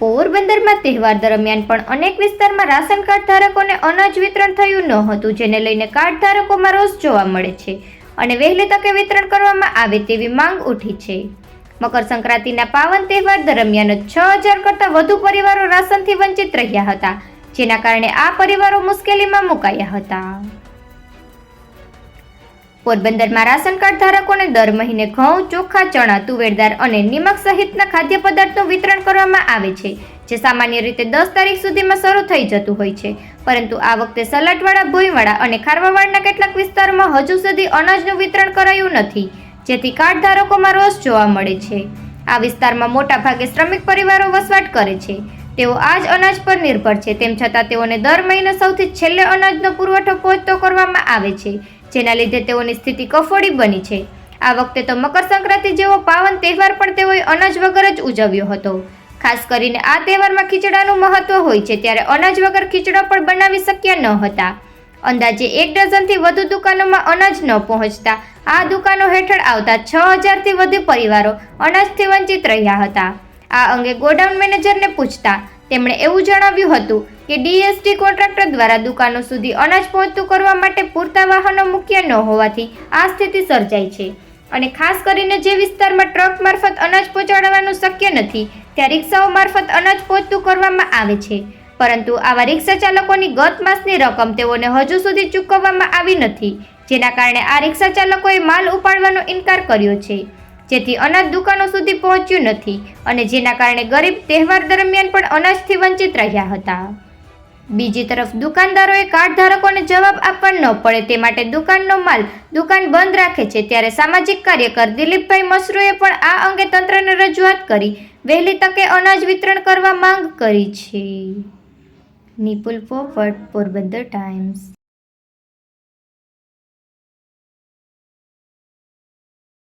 પોરબંદરમાં તહેવાર દરમિયાન પણ અનેક વિસ્તારમાં રાશન કાર્ડ ધારકોને અનાજ વિતરણ થયું ન હતું જેને લઈને કાર્ડ ધારકોમાં રોષ જોવા મળે છે અને વહેલી તકે વિતરણ કરવામાં આવે તેવી માંગ ઉઠી છે. મકર સંક્રાંતિના પાવન તહેવાર દરમિયાન છ હજાર કરતાં વધુ પરિવારો રાશનથી વંચિત રહ્યા હતા, જેના કારણે આ પરિવારો મુશ્કેલીમાં મુકાયા હતા. પોરબંદરમાં રાશન કાર્ડ ધારકોને દર મહિને ઘઉં, ચોખા, ચણા, તુવેરદાર અને નિમક સહિતના ખાદ્ય પદાર્થનું વિતરણ કરવામાં આવે છે, જે સામાન્ય રીતે દસ તારીખ સુધીમાં શરૂ થઈ જતું હોય છે. પરંતુ આ વખતે સલાડવાળા ભોઈવાળા અને ખારવાવાડના કેટલાક વિસ્તારોમાં હજુ સુધી અનાજનું વિતરણ કરાયું નથી, જેથી કાર્ડ ધારકોમાં રોષ જોવા મળે છે. આ વિસ્તારમાં મોટા ભાગે શ્રમિક પરિવારો વસવાટ કરે છે. તેઓ આ જ અનાજ પર નિર્ભર છે, તેમ છતાં તેઓને દર મહિને સૌથી છેલ્લે અનાજનો પુરવઠો પહોંચતો કરવામાં આવે છે. જેના લીધે તેઓની સ્થિતિ કફોડી બની છે. આ વખતે તો મકર સંક્રાંતિ જેવો પાવન તહેવાર પણ તેઓએ અનાજ વગર જ ઉજવ્યો હતો. ખાસ કરીને આ તહેવારમાં ખીચડાનું મહત્વ હોય છે ત્યારે અનાજ વગર ખીચડો પણ બનાવી શક્યા ન હતા. અંદાજે એક ડઝનથી વધુ દુકાનોમાં અનાજ ન પહોંચતા આ દુકાનો હેઠળ આવતા છ હજારથી વધુ પરિવારો અનાજથી વંચિત રહ્યા હતા. આ અંગે ગોડાઉન મેનેજરને પૂછતા તેમણે એવું જણાવ્યું હતું કે ડીએસટી કોન્ટ્રાક્ટર દ્વારા દુકાનો સુધી અનાજ પહોંચતું કરવા માટે પૂરતા વાહનો મુખ્ય ન હોવાથી આ સ્થિતિ સર્જાઈ છે. અને ખાસ કરીને જે વિસ્તારમાં ટ્રક મારફત અનાજ પહોંચાડવાનું શક્ય નથી, ત્યાં રિક્ષાઓ મારફત અનાજ પહોંચતું કરવામાં આવે છે. પરંતુ આવા રિક્ષા ચાલકોની ગત માસની રકમ તેઓને હજુ સુધી ચૂકવવામાં આવી નથી, જેના કારણે આ રિક્ષા ચાલકોએ માલ ઉપાડવાનો ઇનકાર કર્યો છે. જેથી અનાજ દુકાનો સુધી પહોંચ્યું નથી અને જેના કારણે ગરીબ તહેવાર દરમિયાન પણ અનાજથી વંચિત રહ્યા હતા. બીજી તરફ દુકાનદારોએ કાર્ડ ધારકોને જવાબ આપવા ન પડે તે માટે દુકાનનો માલ દુકાન બંધ રાખે છે ત્યારે સામાજિક કાર્યકર દિલીપભાઈ મસરૂએ પણ આ અંગે તંત્રને રજૂઆત કરી. વહેલી તકે અનાજ વિતરણ કરવા માંગ કરી છે. નિપુલ પોપટ, પોરબંદર ટાઈમ્સ.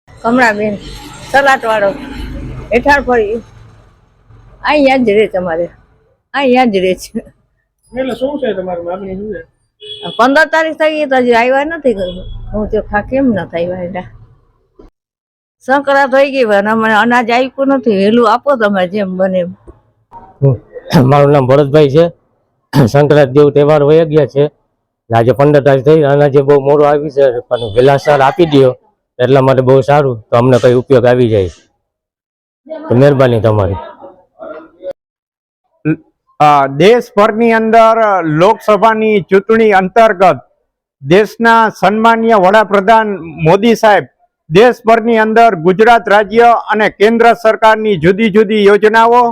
કમળાબેન સલાટવાળો હેઠાણ ફરી અહીંયા જ રહે તમારે. અહીંયા જ રહે છે. એટલે શું છે તમારી માગણી શું છે? પંદર તારીખ થઈ ગઈ તો હજી આવ્યા નથી હું તો ખા કેમ ન થઈ વાયડા સંકરા થઈ ગઈ પણ અમને અનાજ આપ્યું નથી. વહેલું આપો તમે જેમ બને એમ. મારું નામ ભરતભાઈ છે. સંક્રાંત જેવું તહેવાર વહી ગયા છે. આજે પંદર તારીખ થઈ અનાજે બહુ મોડું આવી છે પણ વહેલા સર આપી દો એટલા માટે બહુ સારું. તો અમને કઈ ઉપયોગ આવી જાય. તો મહેરબાની તમારી. દેશભરની અંદર લોકસભાની ચૂંટણી અંતર્ગત દેશના સન્માનીય વડાપ્રધાન મોદી સાહેબ દેશભરની અંદર ગુજરાત રાજ્ય અને કેન્દ્ર સરકારની જુદી જુદી યોજનાઓ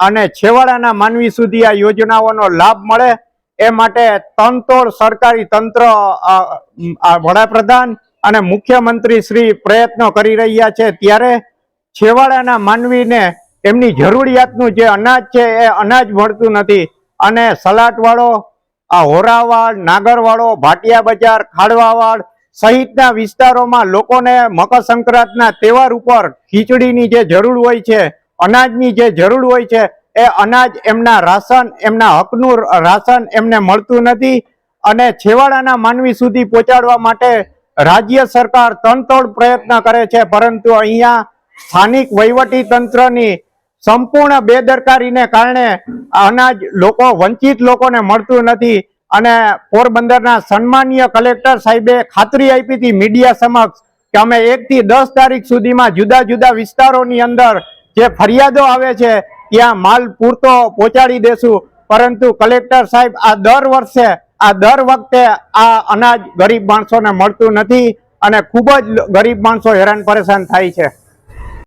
અને છેવાડાના માનવી સુધી આ યોજનાઓનો લાભ મળે એ માટે તંતોડ સરકારી તંત્ર વડાપ્રધાન અને મુખ્યમંત્રી શ્રી પ્રયત્નો કરી રહ્યા છે. ત્યારે છેવાડાના માનવીને એમની જરૂરિયાતનું જે અનાજ છે એ અનાજ મળતું નથી. અને સલાટવાળો આ હોરાવાડ નાગરવાળો, ભાટિયા બજાર ખાડવાવાડ સહિતના વિસ્તારોમાં લોકોને મકર સંક્રાંતના તહેવાર ઉપર ખીચડીની જે જરૂર હોય છે, અનાજની જે જરૂર હોય છે, એ અનાજ એમના રાશન, એમના હકનું રાશન એમને મળતું નથી. અને છેવાડાના માનવી સુધી પહોંચાડવા માટે રાજ્ય સરકાર તનતોડ પ્રયત્ન કરે છે, પરંતુ અહીંયા સ્થાનિક વહીવટી તંત્રની સંપૂર્ણ બેદરકારીને કારણે અનાજ લોકો, વંચિત લોકોને મળતું નથી અને પોરબંદરના સન્માનીય કલેક્ટર સાહેબે ખાતરી આપી હતી મીડિયા સમક્ષ કે અમે એકથી દસ તારીખ સુધીમાં જુદા જુદા વિસ્તારોની અંદર જે ફરિયાદો આવે છે, ત્યાં માલ પૂરતો પહોંચાડી દેશું. પરંતુ કલેક્ટર સાહેબ, આ દર વર્ષે, આ દર વખતે આ અનાજ ગરીબ માણસોને મળતું નથી અને ખૂબ જ ગરીબ માણસો હેરાન પરેશાન થાય છે.